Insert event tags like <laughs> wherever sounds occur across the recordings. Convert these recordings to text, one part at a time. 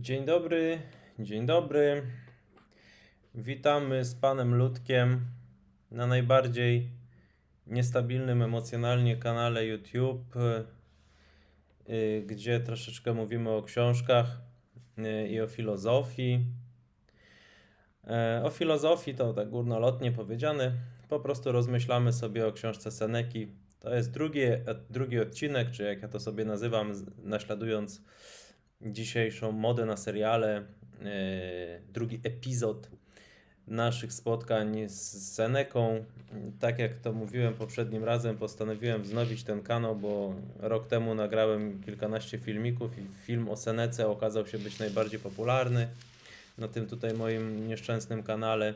Dzień dobry, dzień dobry. Witamy z panem Ludkiem na najbardziej niestabilnym emocjonalnie kanale YouTube, y, gdzie troszeczkę mówimy o książkach y, i o filozofii. E, O filozofii to tak górnolotnie powiedziane, po prostu rozmyślamy sobie o książce Seneki. To jest drugi, drugi odcinek, czy jak ja to sobie nazywam, naśladując dzisiejszą modę na seriale, e, drugi epizod naszych spotkań z Seneką. Tak jak to mówiłem poprzednim razem, postanowiłem wznowić ten kanał, bo rok temu nagrałem kilkanaście filmików i film o Senece okazał się być najbardziej popularny na tym tutaj moim nieszczęsnym kanale.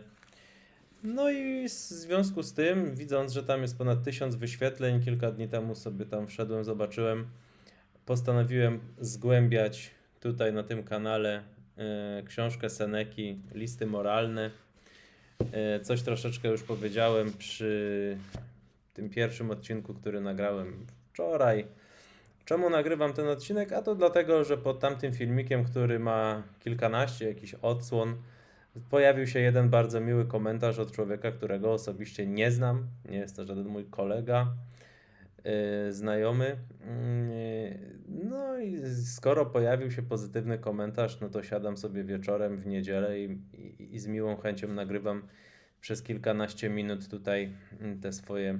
No i w związku z tym, widząc, że tam jest ponad tysiąc wyświetleń, kilka dni temu sobie tam wszedłem, zobaczyłem, postanowiłem zgłębiać tutaj na tym kanale e, książkę Seneki, listy moralne. E, coś troszeczkę już powiedziałem przy tym pierwszym odcinku, który nagrałem wczoraj. Czemu nagrywam ten odcinek? A to dlatego, że pod tamtym filmikiem, który ma kilkanaście jakiś odsłon, pojawił się jeden bardzo miły komentarz od człowieka, którego osobiście nie znam. Nie jest to żaden mój kolega, znajomy. Yy, no i skoro pojawił się pozytywny komentarz, no to siadam sobie wieczorem w niedzielę i, i, i z miłą chęcią nagrywam przez kilkanaście minut tutaj mm, te swoje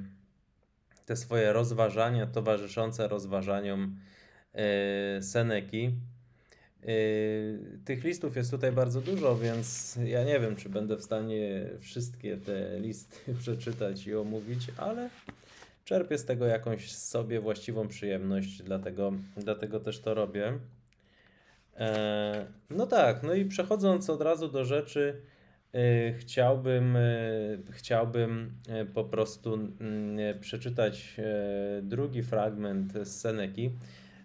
te swoje rozważania towarzyszące rozważaniom yy, Seneki. Tych listów jest tutaj bardzo dużo, więc ja nie wiem, czy będę w stanie wszystkie te listy <laughs> przeczytać i omówić, ale czerpię z tego jakąś sobie właściwą przyjemność, dlatego, dlatego też to robię. E, no tak, no i przechodząc od razu do rzeczy, e, chciałbym, e, chciałbym e, po prostu mm, przeczytać drugi fragment z Seneki.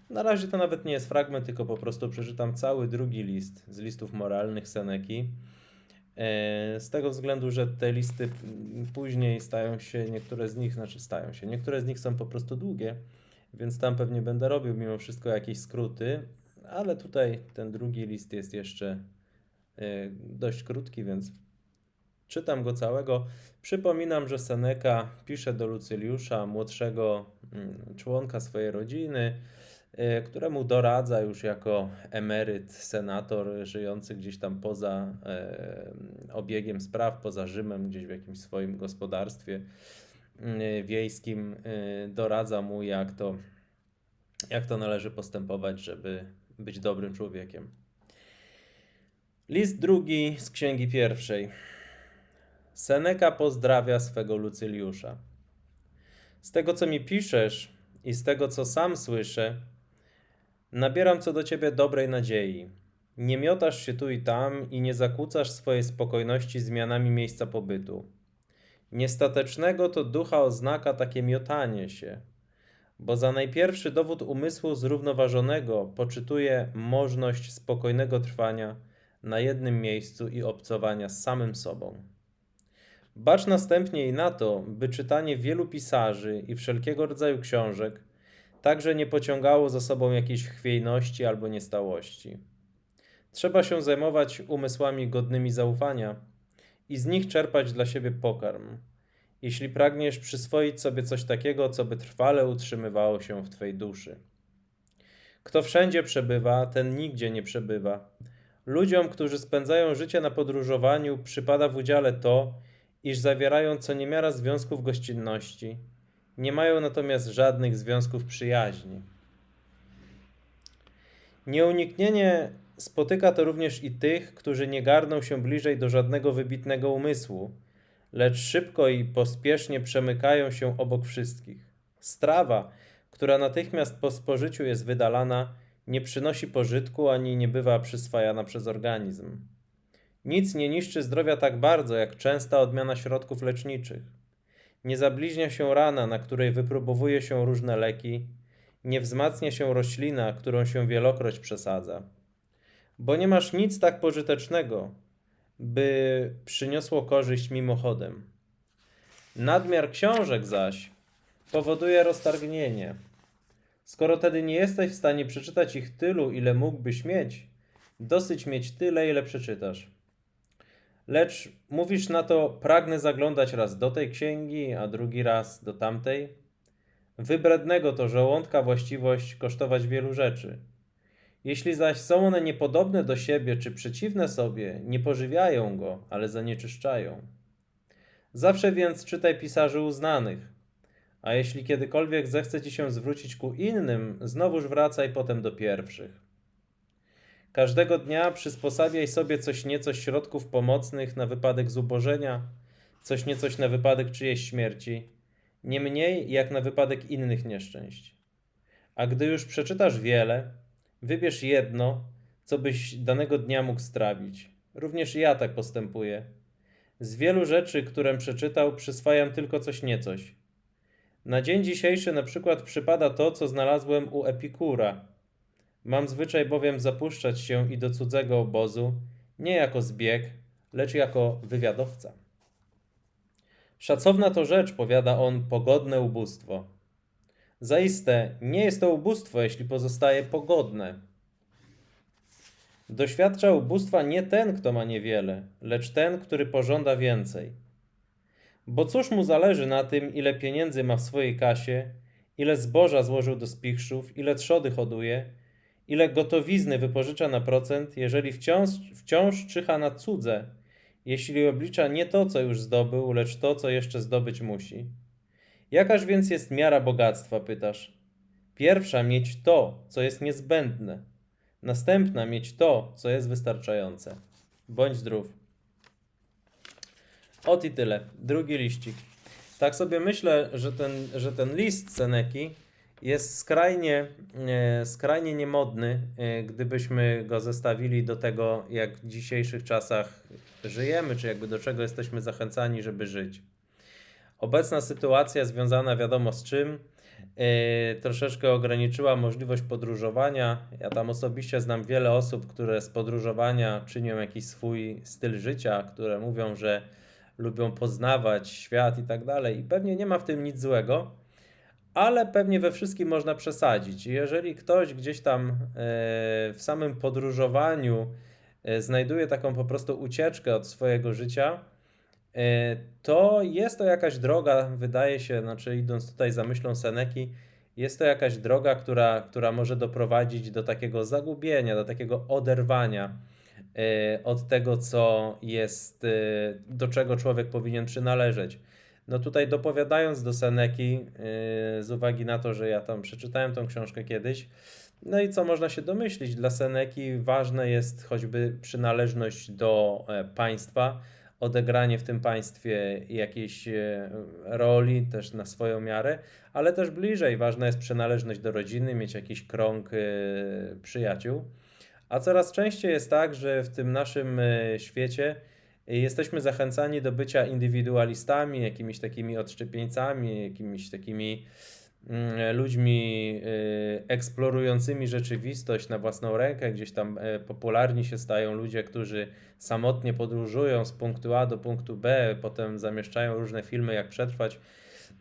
Na razie to nawet nie jest fragment, tylko po prostu przeczytam cały drugi list z listów moralnych Seneki. E, Z tego względu, że te listy później stają się, niektóre z nich, znaczy stają się, niektóre z nich są po prostu długie, więc tam pewnie będę robił mimo wszystko jakieś skróty, ale tutaj ten drugi list jest jeszcze e, dość krótki, więc czytam go całego. Przypominam, że Seneca pisze do Lucyliusza, młodszego mm, członka swojej rodziny, któremu doradza już jako emeryt, senator żyjący gdzieś tam poza obiegiem spraw, poza Rzymem, gdzieś w jakimś swoim gospodarstwie mm, wiejskim, e, doradza mu, jak to, jak to należy postępować, żeby być dobrym człowiekiem. List drugi z księgi pierwszej. Seneca pozdrawia swego Lucyliusza. Z tego, co mi piszesz i z tego, co sam słyszę, nabieram co do ciebie dobrej nadziei. Nie miotasz się tu i tam i nie zakłócasz swojej spokojności zmianami miejsca pobytu. Niestatecznego to ducha oznaka takie miotanie się, bo za najpierwszy dowód umysłu zrównoważonego poczytuje możność spokojnego trwania na jednym miejscu i obcowania z samym sobą. Bacz następnie i na to, by czytanie wielu pisarzy i wszelkiego rodzaju książek także nie pociągało za sobą jakiejś chwiejności albo niestałości. Trzeba się zajmować umysłami godnymi zaufania i z nich czerpać dla siebie pokarm, jeśli pragniesz przyswoić sobie coś takiego, co by trwale utrzymywało się w Twej duszy. Kto wszędzie przebywa, ten nigdzie nie przebywa. Ludziom, którzy spędzają życie na podróżowaniu, przypada w udziale to, iż zawierają co niemiara związków gościnności, nie mają natomiast żadnych związków przyjaźni. Nieuniknienie spotyka to również i tych, którzy nie garną się bliżej do żadnego wybitnego umysłu, lecz szybko i pospiesznie przemykają się obok wszystkich. Strawa, która natychmiast po spożyciu jest wydalana, nie przynosi pożytku ani nie bywa przyswajana przez organizm. Nic nie niszczy zdrowia tak bardzo, jak częsta odmiana środków leczniczych. Nie zabliźnia się rana, na której wypróbowuje się różne leki, nie wzmacnia się roślina, którą się wielokroć przesadza. Bo nie masz nic tak pożytecznego, by przyniosło korzyść mimochodem. Nadmiar książek zaś powoduje roztargnienie. Skoro tedy nie jesteś w stanie przeczytać ich tylu, ile mógłbyś mieć, Dosyć mieć tyle, ile przeczytasz. Lecz mówisz na to, pragnę zaglądać raz do tej księgi, a drugi raz do tamtej. Wybrednego to żołądka właściwość kosztować wielu rzeczy. Jeśli zaś są one niepodobne do siebie czy przeciwne sobie, nie pożywiają go, ale zanieczyszczają. Zawsze więc czytaj pisarzy uznanych, a jeśli kiedykolwiek zechce ci się zwrócić ku innym, znowuż wracaj potem do pierwszych. Każdego dnia przysposabiaj sobie coś nieco środków pomocnych na wypadek zubożenia, coś niecoś na wypadek czyjejś śmierci, nie mniej jak na wypadek innych nieszczęść. A gdy już przeczytasz wiele, wybierz jedno, co byś danego dnia mógł strawić. Również ja tak postępuję. Z wielu rzeczy, które przeczytał, przyswajam tylko coś niecoś. Na dzień dzisiejszy na przykład przypada to, co znalazłem u Epikura. Mam zwyczaj bowiem zapuszczać się i do cudzego obozu, nie jako zbieg, lecz jako wywiadowca. Szacowna to rzecz, powiada on, pogodne ubóstwo. Zaiste, nie jest to ubóstwo, jeśli pozostaje pogodne. Doświadcza ubóstwa nie ten, kto ma niewiele, lecz ten, który pożąda więcej. Bo cóż mu zależy na tym, ile pieniędzy ma w swojej kasie, ile zboża złożył do spichrzów, ile trzody hoduje, ile gotowizny wypożycza na procent, jeżeli wciąż, wciąż czyha na cudze, jeśli oblicza nie to, co już zdobył, lecz to, co jeszcze zdobyć musi. Jakaż więc jest miara bogactwa, pytasz? Pierwsza mieć to, co jest niezbędne. Następna mieć to, co jest wystarczające. Bądź zdrów. Ot i tyle. Drugi liścik. Tak sobie myślę, że ten, że ten list Seneki jest skrajnie, e, skrajnie niemodny, e, gdybyśmy go zestawili do tego, jak w dzisiejszych czasach żyjemy, czy jakby do czego jesteśmy zachęcani, żeby żyć. Obecna sytuacja związana wiadomo z czym, e, troszeczkę ograniczyła możliwość podróżowania. Ja tam osobiście znam wiele osób, które z podróżowania czynią jakiś swój styl życia, które mówią, że lubią poznawać świat i tak dalej. I pewnie nie ma w tym nic złego, ale pewnie we wszystkim można przesadzić. Jeżeli ktoś gdzieś tam e, w samym podróżowaniu e, znajduje taką po prostu ucieczkę od swojego życia, e, to jest to jakaś droga, wydaje się, znaczy idąc tutaj za myślą Seneki, jest to jakaś droga, która, która może doprowadzić do takiego zagubienia, do takiego oderwania od tego, co jest, do czego człowiek powinien przynależeć. No tutaj dopowiadając do Seneki, yy, z uwagi na to, że ja tam przeczytałem tą książkę kiedyś, no i co można się domyślić, dla Seneki ważne jest choćby przynależność do e, państwa, odegranie w tym państwie jakiejś e, roli, też na swoją miarę, ale też bliżej ważna jest przynależność do rodziny, mieć jakiś krąg e, przyjaciół. A coraz częściej jest tak, że w tym naszym świecie jesteśmy zachęcani do bycia indywidualistami, jakimiś takimi odszczepieńcami, jakimiś takimi mm, ludźmi y, eksplorującymi rzeczywistość na własną rękę. Gdzieś tam e, popularni się stają ludzie, którzy samotnie podróżują z punktu A do punktu B, potem zamieszczają różne filmy, jak przetrwać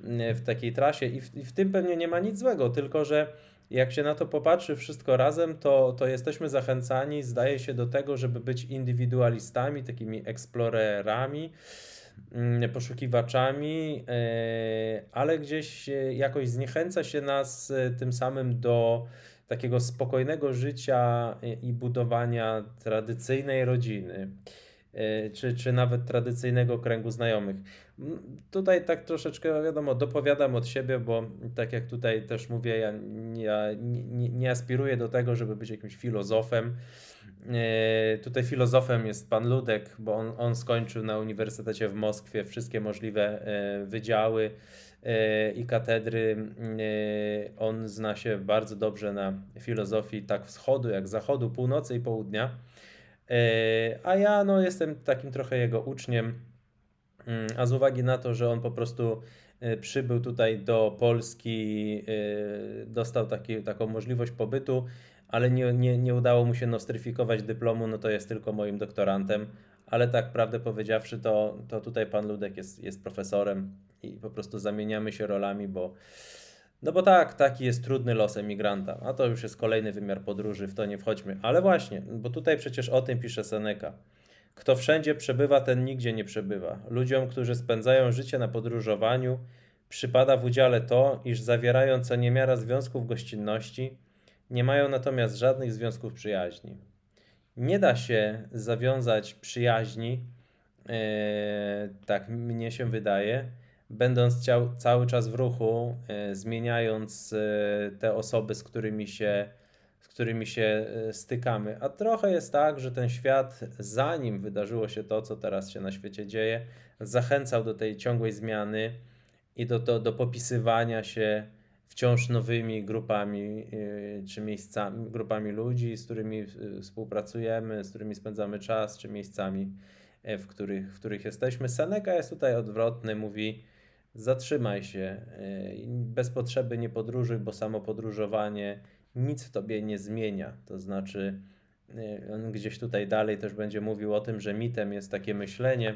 mm, w takiej trasie, i w, i w tym pewnie nie ma nic złego, tylko że jak się na to popatrzy wszystko razem, to, to jesteśmy zachęcani, zdaje się, do tego, żeby być indywidualistami, takimi eksplorerami, mm, poszukiwaczami, e, ale gdzieś jakoś zniechęca się nas e, tym samym do takiego spokojnego życia i budowania tradycyjnej rodziny. E, czy, czy nawet tradycyjnego kręgu znajomych. Tutaj tak troszeczkę, wiadomo, dopowiadam od siebie, bo tak jak tutaj też mówię, ja, ja nie, nie aspiruję do tego, żeby być jakimś filozofem. E, tutaj filozofem jest pan Ludek, bo on, on skończył na Uniwersytecie w Moskwie wszystkie możliwe e, wydziały i katedry. On zna się bardzo dobrze na filozofii tak wschodu, jak zachodu, północy i południa. E, a ja no, jestem takim trochę jego uczniem, mm, a z uwagi na to, że on po prostu e, przybył tutaj do Polski, e, dostał taki, taką możliwość pobytu, ale nie, nie, nie udało mu się nostryfikować dyplomu, no to jest tylko moim doktorantem. Ale tak prawdę powiedziawszy, to, to tutaj pan Ludek jest, jest profesorem i po prostu zamieniamy się rolami, bo No bo tak, taki jest trudny los emigranta. A to już jest kolejny wymiar podróży, w to nie wchodźmy. Ale właśnie, bo tutaj przecież o tym pisze Seneca. Kto wszędzie przebywa, ten nigdzie nie przebywa. Ludziom, którzy spędzają życie na podróżowaniu, przypada w udziale to, iż zawierają co niemiara związków gościnności, nie mają natomiast żadnych związków przyjaźni. Nie da się zawiązać przyjaźni, e, tak mnie się wydaje, będąc ciał, cały czas w ruchu, e, zmieniając e, te osoby, z którymi się, z którymi się e, stykamy. A trochę jest tak, że ten świat, zanim wydarzyło się to, co teraz się na świecie dzieje, zachęcał do tej ciągłej zmiany i do, do, do popisywania się wciąż nowymi grupami czy miejscami, grupami ludzi, z którymi współpracujemy, z którymi spędzamy czas, czy miejscami, w których, w których jesteśmy. Seneca jest tutaj odwrotny, mówi Zatrzymaj się. Y, bez potrzeby nie podróżuj, bo samo podróżowanie nic w tobie nie zmienia. To znaczy, y, on gdzieś tutaj dalej też będzie mówił o tym, że mitem jest takie myślenie,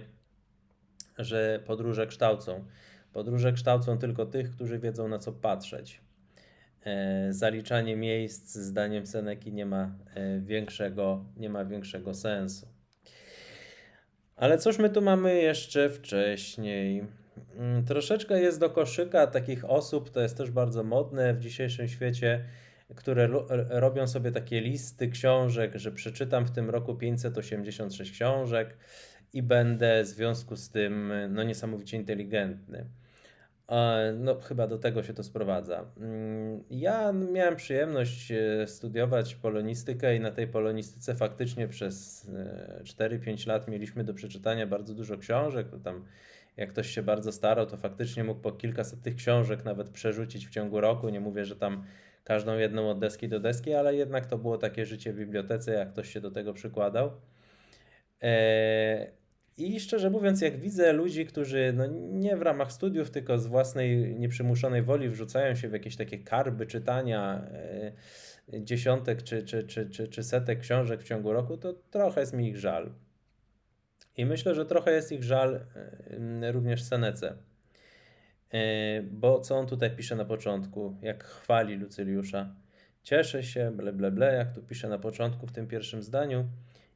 że podróże kształcą. Podróże kształcą tylko tych, którzy wiedzą na co patrzeć. E, zaliczanie miejsc, zdaniem Seneki, nie ma e, większego, nie ma większego sensu. Ale cóż my tu mamy jeszcze wcześniej? Mm, troszeczkę jest do koszyka takich osób, to jest też bardzo modne w dzisiejszym świecie, które robią sobie takie listy książek, że przeczytam w tym roku 586 książek i będę w związku z tym no, niesamowicie inteligentny. No, chyba do tego się to sprowadza. Mm, ja miałem przyjemność e, studiować polonistykę i na tej polonistyce faktycznie przez 4-5 e, lat mieliśmy do przeczytania bardzo dużo książek. To tam jak ktoś się bardzo starał, to faktycznie mógł po kilkaset tych książek nawet przerzucić w ciągu roku. Nie mówię, że tam każdą jedną od deski do deski, ale jednak to było takie życie w bibliotece, jak ktoś się do tego przykładał. Eee, I szczerze mówiąc, jak widzę ludzi, którzy no nie w ramach studiów, tylko z własnej nieprzymuszonej woli wrzucają się w jakieś takie karby czytania e, dziesiątek czy, czy, czy, czy, czy setek książek w ciągu roku, to trochę jest mi ich żal. I myślę, że trochę jest ich żal również Senece. E, bo co on tutaj pisze na początku, jak chwali Lucyliusza. Cieszę się, ble, ble, ble, jak tu pisze na początku w tym pierwszym zdaniu.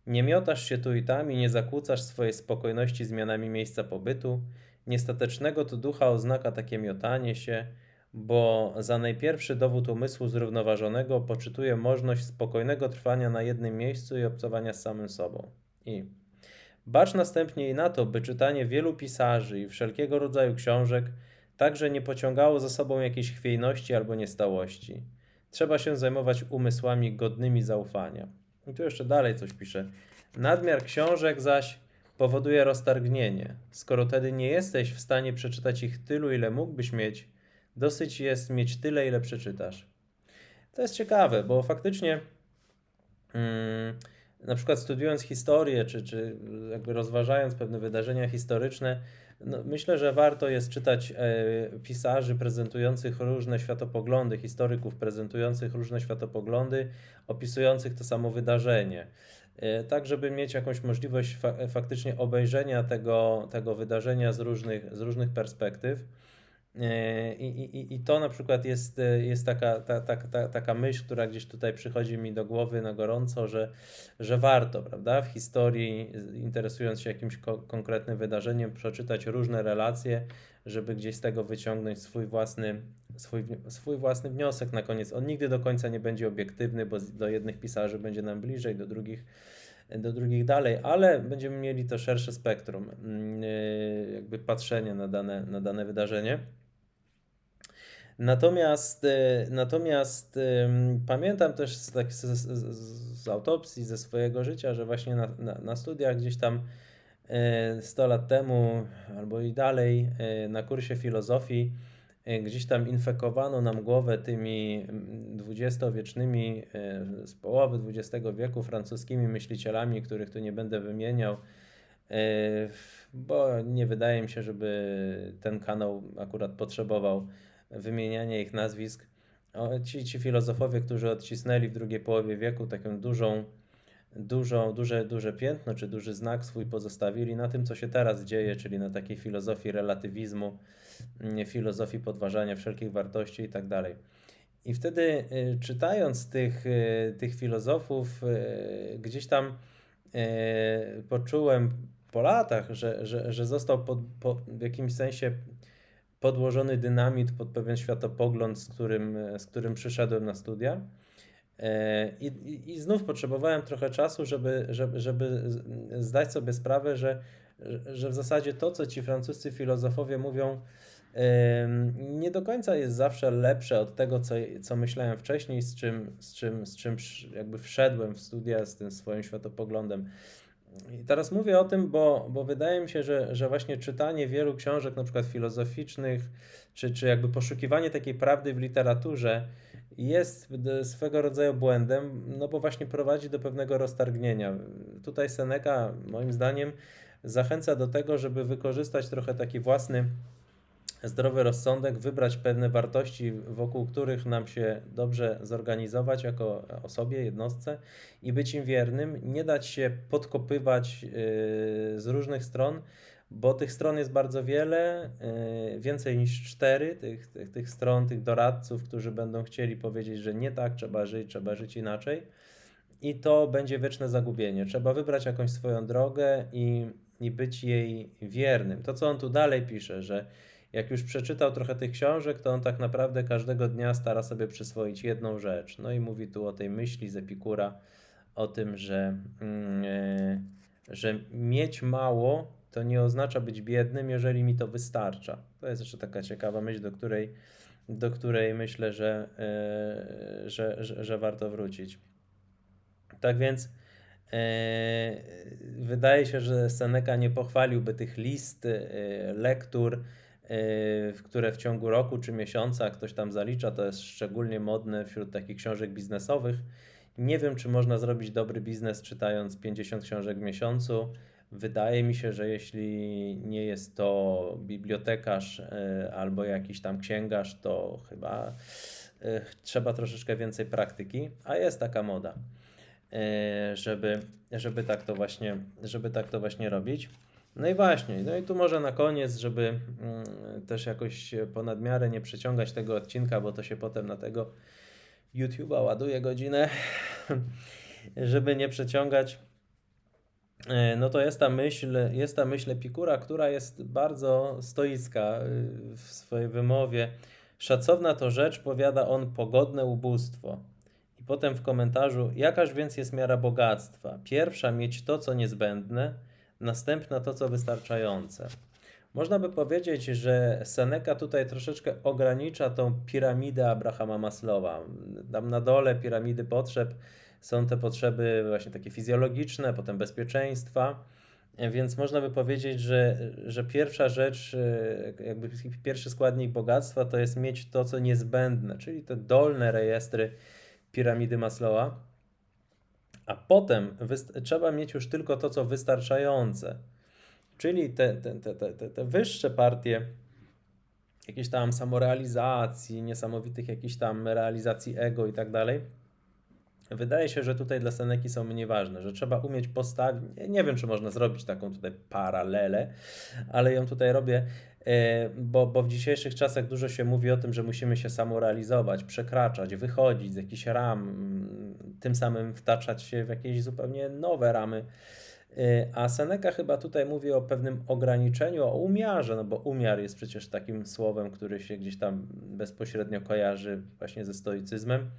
Nie miotasz się tu i tam i nie zakłócasz swojej spokojności zmianami miejsca pobytu. Niestatecznego to ducha oznaka takie miotanie się, bo za najpierwszy dowód umysłu zrównoważonego poczytuje możliwość spokojnego trwania na jednym miejscu i obcowania z samym sobą. I Bacz następnie i na to, by czytanie wielu pisarzy i wszelkiego rodzaju książek także nie pociągało za sobą jakiejś chwiejności albo niestałości. Trzeba się zajmować umysłami godnymi zaufania. I tu jeszcze dalej coś pisze. Nadmiar książek zaś powoduje roztargnienie. Skoro tedy nie jesteś w stanie przeczytać ich tylu, ile mógłbyś mieć, dosyć jest mieć tyle, ile przeczytasz. To jest ciekawe, bo faktycznie. Hmm, na przykład studiując historię, czy, czy jakby rozważając pewne wydarzenia historyczne, no myślę, że warto jest czytać e, pisarzy prezentujących różne światopoglądy, historyków prezentujących różne światopoglądy, opisujących to samo wydarzenie. E, tak, żeby mieć jakąś możliwość fa faktycznie obejrzenia tego, tego wydarzenia z różnych, z różnych perspektyw. E, I, i, I to na przykład jest, e, jest taka, ta, ta, ta, taka myśl, która gdzieś tutaj przychodzi mi do głowy na gorąco, że, że warto, prawda, w historii, interesując się jakimś ko konkretnym wydarzeniem, przeczytać różne relacje, żeby gdzieś z tego wyciągnąć swój własny, swój, swój własny wniosek na koniec. On nigdy do końca nie będzie obiektywny, bo do jednych pisarzy będzie nam bliżej, do drugich do drugich dalej, ale będziemy mieli to szersze spektrum mm, e, jakby patrzenia na dane, na dane wydarzenie. Natomiast, e, natomiast pamiętam też z, tak, z, z, z, autopsji ze swojego życia, że właśnie na, na, na studiach gdzieś tam 100 e, lat temu albo i dalej e, na kursie filozofii gdzieś tam infekowano nam głowę tymi dwudziestowiecznymi, z połowy XX wieku francuskimi myślicielami, których tu nie będę wymieniał, bo nie wydaje mi się, żeby ten kanał akurat potrzebował wymieniania ich nazwisk. O, ci, ci filozofowie, którzy odcisnęli w drugiej połowie wieku taką dużą, dużo, duże, duże piętno czy duży znak swój pozostawili na tym, co się teraz dzieje, czyli na takiej filozofii relatywizmu, mm, filozofii podważania wszelkich wartości i tak dalej. I wtedy y, czytając tych, y, tych filozofów, y, gdzieś tam poczułem po latach, że, że, że został pod, po, w jakimś sensie podłożony dynamit pod pewien światopogląd, z którym, z którym przyszedłem na studia. E, I, i, I znów potrzebowałem trochę czasu, żeby, żeby, żeby zdać sobie sprawę, że, że w zasadzie to, co ci francuscy filozofowie mówią, nie do końca jest zawsze lepsze od tego, co, co myślałem wcześniej, z czym, z, czym, z czym jakby wszedłem w studia z tym swoim światopoglądem. I teraz mówię o tym, bo, bo wydaje mi się, że, że właśnie czytanie wielu książek, na przykład filozoficznych, czy, czy jakby poszukiwanie takiej prawdy w literaturze jest swego rodzaju błędem, no bo właśnie prowadzi do pewnego roztargnienia. Tutaj Seneca, moim zdaniem, zachęca do tego, żeby wykorzystać trochę taki własny zdrowy rozsądek, wybrać pewne wartości, wokół których nam się dobrze zorganizować jako osobie, jednostce i być im wiernym, nie dać się podkopywać yy, z różnych stron, bo tych stron jest bardzo wiele, yy, więcej niż cztery, tych, tych, tych stron, tych doradców, którzy będą chcieli powiedzieć, że nie tak trzeba żyć, trzeba żyć inaczej. I to będzie wieczne zagubienie. Trzeba wybrać jakąś swoją drogę i, i być jej wiernym. To, co on tu dalej pisze, że jak już przeczytał trochę tych książek, to on tak naprawdę każdego dnia stara sobie przyswoić jedną rzecz. No i mówi tu o tej myśli z Epikura, o tym, że, yy, że mieć mało to nie oznacza być biednym, jeżeli mi to wystarcza. To jest jeszcze taka ciekawa myśl, do której, do której myślę, że, yy, że, że, że warto wrócić. Tak więc. wydaje się, że Seneca nie pochwaliłby tych list, lektur, które w ciągu roku czy miesiąca ktoś tam zalicza, to jest szczególnie modne wśród takich książek biznesowych. Nie wiem, czy można zrobić dobry biznes czytając 50 książek w miesiącu. Wydaje mi się, że jeśli nie jest to bibliotekarz e, albo jakiś tam księgarz, to chyba e, trzeba troszeczkę więcej praktyki, a jest taka moda, żeby, żeby, tak, to właśnie, żeby tak to właśnie robić. No i właśnie, no i tu może na koniec, żeby mm, też jakoś ponad miarę nie przeciągać tego odcinka, bo to się potem na tego YouTube'a ładuje godzinę, <laughs> żeby nie przeciągać. E, no to jest ta myśl, jest ta myśl Epikura, która jest bardzo stoicka y, w swojej wymowie. Szacowna to rzecz, powiada on, pogodne ubóstwo. I potem w komentarzu, jakaż więc jest miara bogactwa? Pierwsza, mieć to, co niezbędne – następna to, co wystarczające. Można by powiedzieć, że Seneca tutaj troszeczkę ogranicza tą piramidę Abrahama Maslowa. Tam na dole piramidy potrzeb są te potrzeby właśnie takie fizjologiczne, potem bezpieczeństwa. Więc można by powiedzieć, że, że pierwsza rzecz, jakby pierwszy składnik bogactwa to jest mieć to, co niezbędne, czyli te dolne rejestry piramidy Maslowa a potem trzeba mieć już tylko to, co wystarczające. Czyli te, te, te, te, te wyższe partie jakiejś tam samorealizacji, niesamowitych jakichś tam realizacji ego i tak dalej. Wydaje się, że tutaj dla Seneki są mniej ważne, że trzeba umieć postawić. Nie wiem, czy można zrobić taką tutaj paralelę, ale ją tutaj robię, bo, bo w dzisiejszych czasach dużo się mówi o tym, że musimy się samorealizować, przekraczać, wychodzić z jakichś ram, tym samym wtaczać się w jakieś zupełnie nowe ramy. Y, a Seneca chyba tutaj mówi o pewnym ograniczeniu, o umiarze, no bo umiar jest przecież takim słowem, który się gdzieś tam bezpośrednio kojarzy właśnie ze stoicyzmem,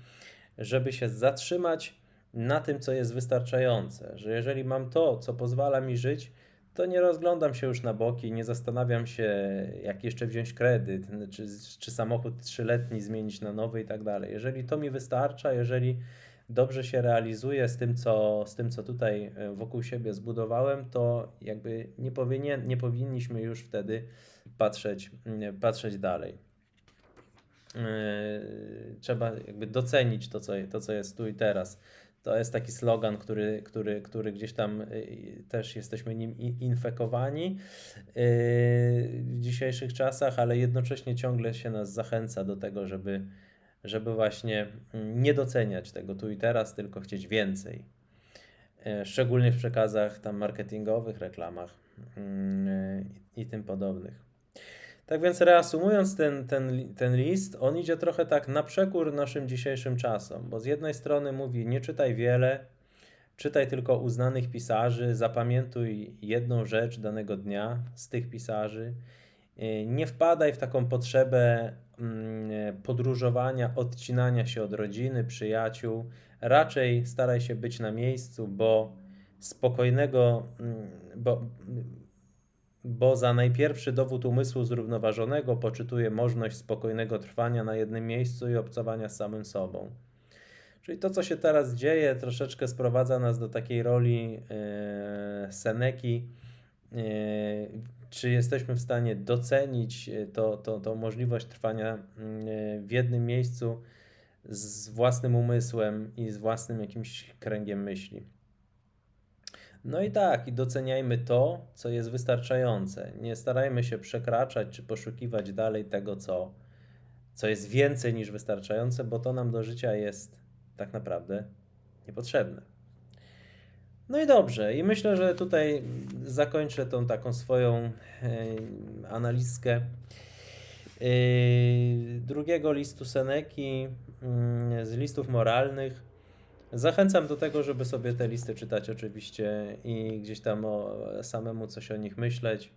żeby się zatrzymać na tym, co jest wystarczające, że jeżeli mam to, co pozwala mi żyć, to nie rozglądam się już na boki, nie zastanawiam się, jak jeszcze wziąć kredyt, czy, czy samochód trzyletni zmienić na nowy i tak dalej. Jeżeli to mi wystarcza, jeżeli dobrze się realizuje z tym, co, z tym, co tutaj e, wokół siebie zbudowałem, to jakby nie, powinien, nie powinniśmy już wtedy patrzeć, patrzeć dalej. E, trzeba jakby docenić to co, to, co jest tu i teraz. To jest taki slogan, który, który, który gdzieś tam e, też jesteśmy nim infekowani w dzisiejszych czasach, ale jednocześnie ciągle się nas zachęca do tego, żeby, żeby właśnie mm, nie doceniać tego tu i teraz, tylko chcieć więcej. e, szczególnie w przekazach tam marketingowych, reklamach mm, i tym podobnych. Tak więc reasumując ten, ten, ten list, on idzie trochę tak na przekór naszym dzisiejszym czasom, bo z jednej strony mówi nie czytaj wiele, czytaj tylko uznanych pisarzy, zapamiętuj jedną rzecz danego dnia z tych pisarzy, Yy, nie wpadaj w taką potrzebę mm, podróżowania, odcinania się od rodziny, przyjaciół, raczej staraj się być na miejscu, bo spokojnego, mm, bo, bo za najpierwszy dowód umysłu zrównoważonego poczytuję możliwość spokojnego trwania na jednym miejscu i obcowania z samym sobą. Czyli to, co się teraz dzieje, troszeczkę sprowadza nas do takiej roli e, Seneki. E, czy jesteśmy w stanie docenić e, to, to, tą możliwość trwania w jednym miejscu z własnym umysłem i z własnym jakimś kręgiem myśli? No i tak, i doceniajmy to, co jest wystarczające. Nie starajmy się przekraczać czy poszukiwać dalej tego, co, co jest więcej niż wystarczające, bo to nam do życia jest tak naprawdę niepotrzebne. No i dobrze, i myślę, że tutaj zakończę tą taką swoją e, analizkę e, drugiego listu Seneki mm, z listów moralnych. Zachęcam do tego, żeby sobie te listy czytać oczywiście i gdzieś tam o, samemu coś o nich myśleć.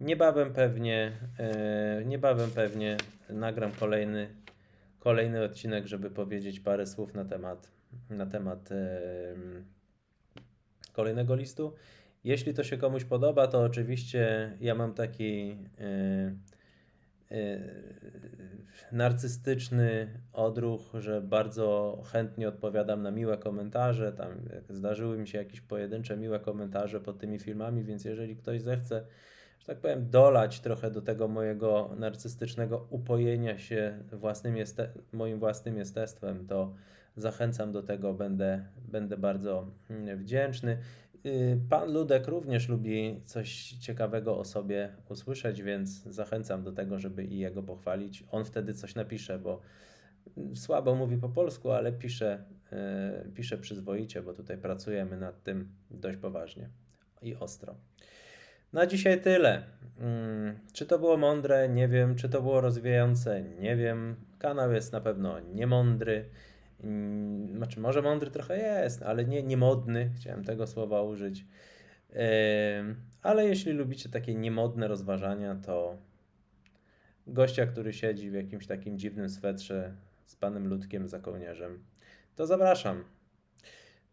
Niebawem pewnie, e, niebawem pewnie nagram kolejny, kolejny odcinek, żeby powiedzieć parę słów na temat, na temat em, kolejnego listu. Jeśli to się komuś podoba, to oczywiście ja mam taki e, narcystyczny odruch, że bardzo chętnie odpowiadam na miłe komentarze. Tam zdarzyły mi się jakieś pojedyncze miłe komentarze pod tymi filmami, więc jeżeli ktoś zechce, że tak powiem, dolać trochę do tego mojego narcystycznego upojenia się własnym moim własnym jestestwem, to zachęcam do tego, będę, będę bardzo mm, wdzięczny. Y, Pan Ludek również lubi coś ciekawego o sobie usłyszeć, więc zachęcam do tego, żeby i jego pochwalić. On wtedy coś napisze, bo słabo mówi po polsku, ale pisze, y, pisze przyzwoicie, bo tutaj pracujemy nad tym dość poważnie i ostro. Na dzisiaj tyle. Mm, Czy to było mądre? Nie wiem. Czy to było rozwijające? Nie wiem. Kanał jest na pewno niemądry. Mm, Znaczy, może mądry trochę jest, ale nie niemodny. Chciałem tego słowa użyć. Ale jeśli lubicie takie niemodne rozważania, to gościa, który siedzi w jakimś takim dziwnym swetrze z panem Ludkiem za kołnierzem, to zapraszam.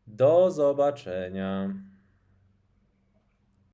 Do zobaczenia.